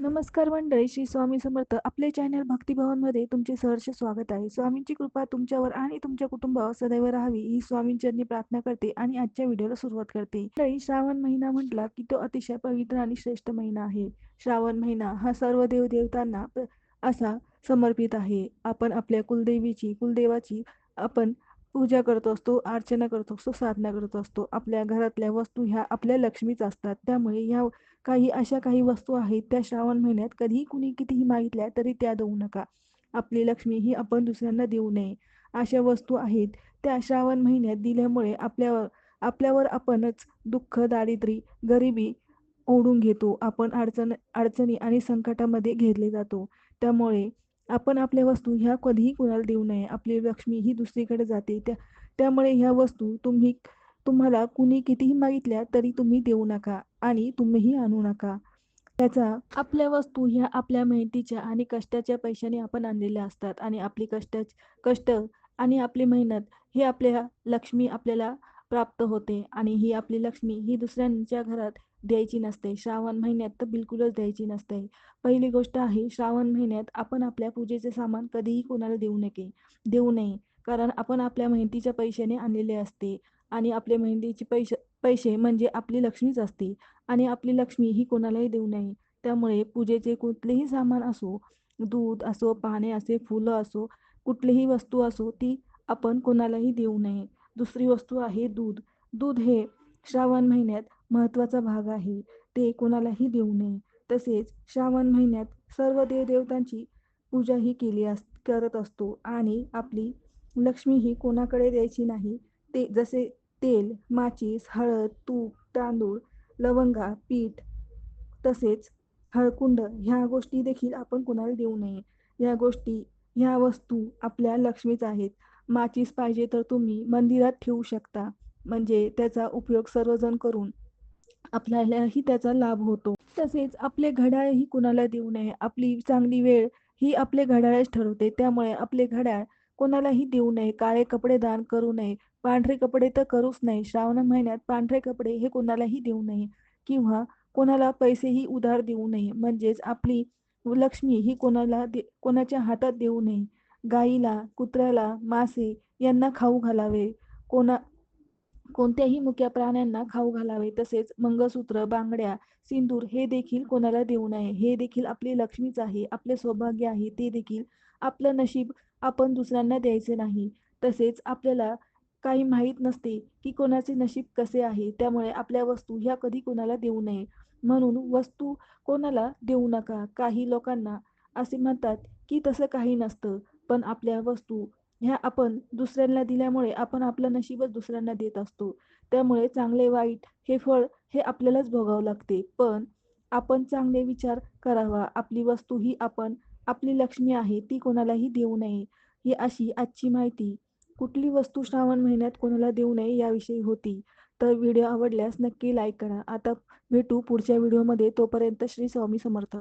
नमस्कार मंडळी श्री स्वामी समर्थ. आपले चॅनल भक्तिभवनमध्ये तुमचे सहर्ष स्वागत आहे. स्वामींची कृपा तुमच्यावर आणि तुमच्या कुटुंबावर सदैव राहावी ही स्वामींचरणी प्रार्थना करते आणि आजच्या व्हिडिओला सुरुवात करते. मंडळी श्रावण महिना म्हटला की तो अतिशय पवित्र आणि श्रेष्ठ महिना आहे. श्रावण महिना हा सर्व देवदेवतांना प- असा समर्पित आहे. आपण आपल्या कुलदेवीची कुलदेवाची आपण पूजा करत असतो अर्चना करत असतो साधना करत असतो. आपल्या घरातल्या वस्तू ह्या आपल्या लक्ष्मीच असतात. त्यामुळे ह्या काही अशा काही वस्तू आहेत त्या श्रावण महिन्यात कधीही कुणी कितीही मागितल्या तरी त्या देऊ नका. आपली लक्ष्मी ही आपण दुसऱ्यांना देऊ नये. अशा वस्तू आहेत. त्या श्रावण महिन्यात दिल्यामुळे आपल्यावर आपल्यावर आपणच दुःख दारिद्र्य गरिबी ओढून घेतो. आपण अडचण अडचणी आणि संकटामध्ये घेरले जातो. त्यामुळे आपण आपल्या वस्तू ह्या कधीही कुणाला देऊ नये. आपली लक्ष्मी ही दुसरीकडे जाते. त्या त्यामुळे ह्या वस्तू तुम्ही तुम्हाला कुणी कितीही मागितल्या तरी तुम्ही देऊ नका आणि तुम्हीही आणू नका. त्याचा आपल्या वस्तू ह्या आपल्या मेहनतीच्या आणि कष्टाच्या पैशाने आपण आणलेल्या असतात आणि आपली कष्ट कष्ट आणि आपली मेहनत हे आपल्या लक्ष्मी आपल्याला प्राप्त होते आणि ही आपली लक्ष्मी ही दुसऱ्यांच्या घरात द्यायची नसते. श्रावण महिन्यात तर बिलकुलच द्यायची नसते. पहिली गोष्ट आहे श्रावण महिन्यात आपण आपल्या पूजेचे सामान कधीही कोणाला देऊ नये देऊ नये. कारण आपण आपल्या मेहनतीच्या पैशाने आणलेले असते. आणि आपल्या मेहंदीचे पैसे पैसे म्हणजे आपली लक्ष्मीच असते. आणि आपली लक्ष्मी ही कोणालाही देऊ नये. त्यामुळे पूजेचे कुठलेही सामान असो दूध असो पाने असे फुलं असो कुठलीही वस्तू असो ती आपण कोणालाही देऊ नये. दुसरी वस्तू आहे दूध. दूध हे श्रावण महिन्यात महत्त्वाचा भाग आहे. ते कोणालाही देऊ नये. तसेच श्रावण महिन्यात सर्व देवदेवतांची पूजा ही केली अस करत असतो. आणि आपली लक्ष्मी ही कोणाकडे द्यायची नाही. ते जसे तेल माचीस हळद तूप तांदूळ लवंगा पीठ तसेच हळकुंड ह्या गोष्टी देखील आपण कोणाला देऊ नये. या गोष्टी ह्या वस्तू आपल्या लक्ष्मीच आहेत. माचीस पाहिजे तर तुम्ही मंदिरात ठेवू शकता. म्हणजे त्याचा उपयोग सर्वजण करून आपल्यालाही त्याचा लाभ होतो. तसेच आपले घड्याळही कुणाला देऊ नये. आपली चांगली वेळ ही आपले घड्याळच ठरवते. त्यामुळे आपले घड्याळ कोणालाही देऊ नये. काळे कपडे दान करू नये. पांढरे कपडे तर करूच नाही श्रावण महिन्यात पांढरे कपडे हे कोणालाही देऊ नये किंवा कोणाला पैसेही उधार देऊ नये. म्हणजेच आपली लक्ष्मी ही कोणाला दे कोणाच्या हातात देऊ नये. गाईला कुत्र्याला मासे यांना खाऊ घालावे. कोणा कोणत्याही मुक्या प्राण्यांना खाऊ घालावे तसेच मंगळसूत्र बांगड्या सिंदूर हे देखील कोणाला देऊ नये. हे देखील आपली लक्ष्मीच आहे आपले सौभाग्य आहे. ते देखील आपलं नशीब आपण दुसऱ्यांना द्यायचे नाही. तसेच आपल्याला काही माहीत नसते की कोणाचे नशीब कसे आहे. त्यामुळे आपल्या वस्तू ह्या कधी कोणाला देऊ नये. म्हणून वस्तू कोणाला देऊ नका. काही लोकांना असे म्हणतात की तसं काही नसतं. पण आपल्या वस्तू ह्या आपण दुसऱ्यांना दिल्यामुळे आपण आपलं नशीबच दुसऱ्यांना देत असतो. त्यामुळे चांगले वाईट हे फळ हे आपल्यालाच भोगावं लागते. पण आपण चांगले विचार करावा. आपली वस्तू ही आपण आपली लक्ष्मी आहे ती कोणालाही देऊ नये. ही अशी आजची माहिती. कुठली वस्तू श्रावण महिन्यात कोणाला देऊ नये याविषयी होती. तर व्हिडिओ आवडल्यास नक्की लाईक करा. आता भेटू पुढच्या व्हिडिओमध्ये. तोपर्यंत श्री स्वामी समर्थ.